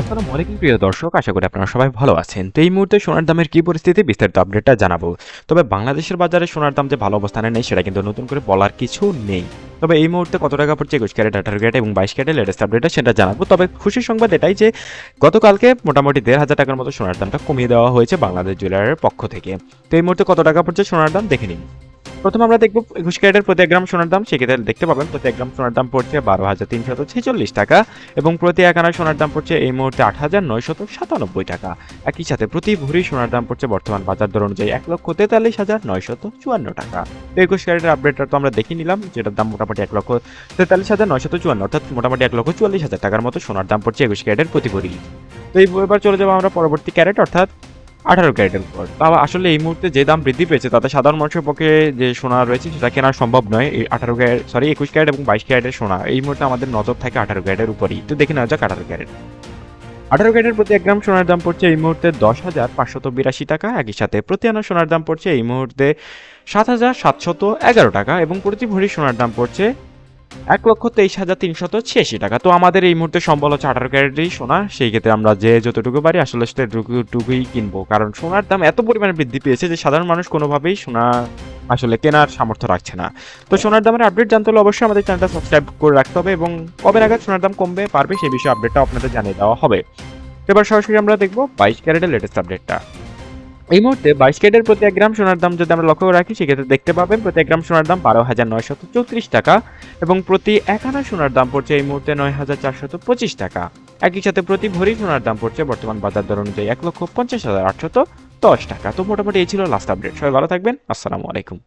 আসসালামু আলাইকুম, প্রিয় দর্শক, আশা করি আপনারা সবাই ভালো আছেন। তো এই মুহূর্তে সোনার দামের কি পরিস্থিতি বিস্তারিত আপডেটটা জানাব। তবে বাংলাদেশের বাজারে সোনার দাম যে ভালো অবস্থানে নেই, সেটা কিন্তু নতুন করে বলার কিছু নেই। তবে এই মুহূর্তে কত টাকা পড়ছে একুশ ক্যারেট, আঠারো ক্যারেট এবং বাইশ ক্যারেট লেটেস্ট আপডেটটা সেটা জানাব। তবে খুশির সংবাদ এটাই যে, গতকালকে মোটামুটি দেড় হাজার টাকার মতো সোনার দামটা কমিয়ে দেওয়া হয়েছে বাংলাদেশ জুয়েলারের পক্ষ থেকে। তো এই মুহূর্তে কত টাকা পড়ছে সোনার দাম, দেখে নিন। প্রথমে আমরা দেখব একুশ ক্যারেটের প্রতি এক গ্রাম সোনার দাম, সেক্ষেত্রে দেখতে পাবেন প্রতি এক গ্রাম সোনার দাম পড়ছে বারো হাজার তিনশত ছেচল্লিশ টাকা এবং প্রতি এক আনা সোনার দাম পড়ছে এই মুহূর্তে আট হাজার নয়শত সাতানব্বই টাকা। একই সাথে প্রতি ভরি সোনার দাম পড়ছে বর্তমান বাজার দর অনুযায়ী এক লক্ষ তেতাল্লিশ হাজার নয়শত চুয়ান্ন টাকা। তো একুশ ক্যারেটের আপডেটটা তো আমরা দেখে নিলাম, যেটার দাম মোটামুটি এক লক্ষ তেতাল্লিশ হাজার নয়শত চুয়ান্ন, অর্থাৎ মোটামুটি এক লক্ষ চুয়াল্লিশ হাজার টাকার মতো সোনার দাম পড়ছে একুশ ক্যারেটের প্রতি ভরি। তো এই এবার চলে যাব আমরা পরবর্তী ক্যারেট, অর্থাৎ আঠারো ক্যারেটের উপর। তা আসলে এই মুহূর্তে যে দাম বৃদ্ধি পেয়েছে, তাতে সাধারণ মানুষের পক্ষে যে সোনা রয়েছে, সেটা কেনা সম্ভব নয়। আঠারো ক্যারেট সরি একুশ ক্যারেট এবং বাইশ ক্যারেটের সোনা। এই মুহূর্তে আমাদের নজর থাকে আঠারো ক্যারেটের উপরই। তো দেখে নেওয়া যাক আঠারো ক্যারেট। আঠারো ক্যারেটের প্রতি এক গ্রাম সোনার দাম পড়ছে এই মুহূর্তে দশ হাজার পাঁচশত বিরাশি টাকা। একই সাথে প্রতি আনা সোনার দাম পড়ছে এই মুহূর্তে সাত হাজার সাতশত এগারো টাকা এবং প্রতি ভরি সোনার দাম পড়ছে এক লক্ষ তেইশ হাজার তিনশত ছিয়াশি টাকা। তো আমাদের এই মুহূর্তে সম্বল হচ্ছে আঠারো ক্যারেটই সোনা, সেই ক্ষেত্রে আমরা যে যতটুকু পারি আসলে সেটুকুই কিনবো। কারণ সোনার দাম এত পরিমাণে বৃদ্ধি পেয়েছে যে সাধারণ মানুষ কোনোভাবেই সোনা আসলে কেনার সামর্থ্য রাখছে না। তো সোনার দামের আপডেট জানতে হলে অবশ্যই আমাদের চ্যানেলটা সাবস্ক্রাইব করে রাখতে হবে এবং কবে নাগাদ সোনার দাম কমবে, পারবে সেই বিষয়ে আপডেটটা আপনাদের জানিয়ে দেওয়া হবে। এবার সরাসরি আমরা দেখব বাইশ ক্যারেটের লেটেস্ট আপডেটটা এই মুহূর্তে বাইশ ক্যারেটের প্রতি এক গ্রাম সোনার দাম যদি আমরা লক্ষ্য রাখি, সেক্ষেত্রে দেখতে পাবেন প্রতি এক গ্রাম সোনার দাম বারো হাজার নয়শত চৌত্রিশ টাকা এবং প্রতি এক আনা সোনার দাম পড়ছে এই মুহূর্তে নয় হাজার চারশত পঁচিশ টাকা। একই সাথে প্রতি ভরি সোনার দাম পড়ছে বর্তমান বাজার দর অনুযায়ী এক লক্ষ পঞ্চাশ হাজার আটশত দশ টাকা। তো মোটামুটি এই ছিল লাস্ট আপডেট সবাই ভালো থাকবেন। আসসালামু আলাইকুম।